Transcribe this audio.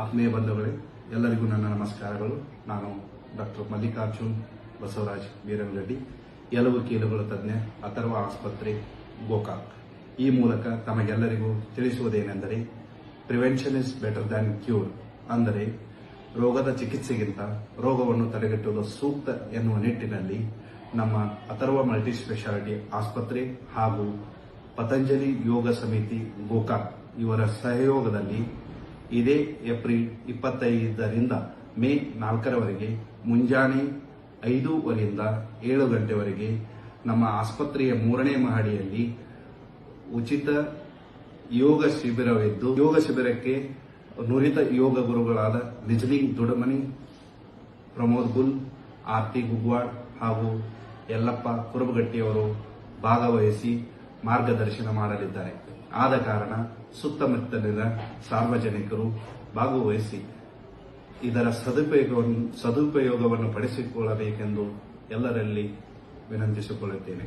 ಆತ್ಮೀಯ ಬಂಧುಗಳೇ, ಎಲ್ಲರಿಗೂ ನನ್ನ ನಮಸ್ಕಾರಗಳು. ನಾನು ಡಾಕ್ಟರ್ ಮಲ್ಲಿಕಾರ್ಜುನ್ ಬಸವರಾಜ್ ಬೀರಂಗರೆಡ್ಡಿ ಎಲುಬು ಕೀಲುಗಳ ತಜ್ಞ ಅಥರ್ವ ಆಸ್ಪತ್ರೆ, ಗೋಕಾಕ್. ಈ ಮೂಲಕ ತಮಗೆಲ್ಲರಿಗೂ ತಿಳಿಸುವುದೇನೆಂದರೆ prevention is better than cure ಅಂದರೆ, ರೋಗದ ಚಿಕಿತ್ಸೆಗಿಂತ ರೋಗವನ್ನು ತಡೆಗಟ್ಟುವುದು ಸೂಕ್ತ ಎನ್ನುವ ನಿಟ್ಟಿನಲ್ಲಿ ನಮ್ಮ ಅಥರ್ವ ಮಲ್ಟಿ ಸ್ಪೆಷಾಲಿಟಿ ಆಸ್ಪತ್ರೆ ಹಾಗೂ ಪತಂಜಲಿ ಯೋಗ ಸಮಿತಿ ಗೋಕಾಕ್ ಇವರ ಸಹಯೋಗದಲ್ಲಿ ಇದೇ ಏಪ್ರಿಲ್ ಇಪ್ಪತ್ತೈದರಿಂದ ಮೇ ನಾಲ್ಕರವರೆಗೆ, ಮುಂಜಾನೆ ಐದೂವರೆಯಿಂದ ಏಳು ಗಂಟೆವರೆಗೆ ನಮ್ಮ ಆಸ್ಪತ್ರೆಯ ಮೂರನೇ ಮಹಡಿಯಲ್ಲಿ ಉಚಿತ ಯೋಗ ಶಿಬಿರವಿದ್ದು, ಯೋಗ ಶಿಬಿರಕ್ಕೆ ನುರಿತ ಯೋಗ ಗುರುಗಳಾದ ನಿಜಲಿಂಗ್ ದುಡಮನಿ ಪ್ರಮೋದ್ ಗುಲ್, ಆರ್ತಿ ಗುಗ್ವಾಡ್ ಹಾಗೂ ಯಲ್ಲಪ್ಪ ಕುರುಬಗಟ್ಟಿಯವರು ಭಾಗವಹಿಸಿ ಮಾರ್ಗದರ್ಶನ ಮಾಡಲಿದ್ದಾರೆ. ಆದ ಕಾರಣ ಸುತ್ತಮುತ್ತಲಿನ ಸಾರ್ವಜನಿಕರು ಭಾಗವಹಿಸಿ ಇದರ ಸದುಪಯೋಗವನ್ನು ಸದುಪಯೋಗವನ್ನು ಪಡಿಸಿಕೊಳ್ಳಬೇಕೆಂದು ಎಲ್ಲರಲ್ಲಿ ವಿನಂತಿಸಿಕೊಳ್ಳುತ್ತೇನೆ.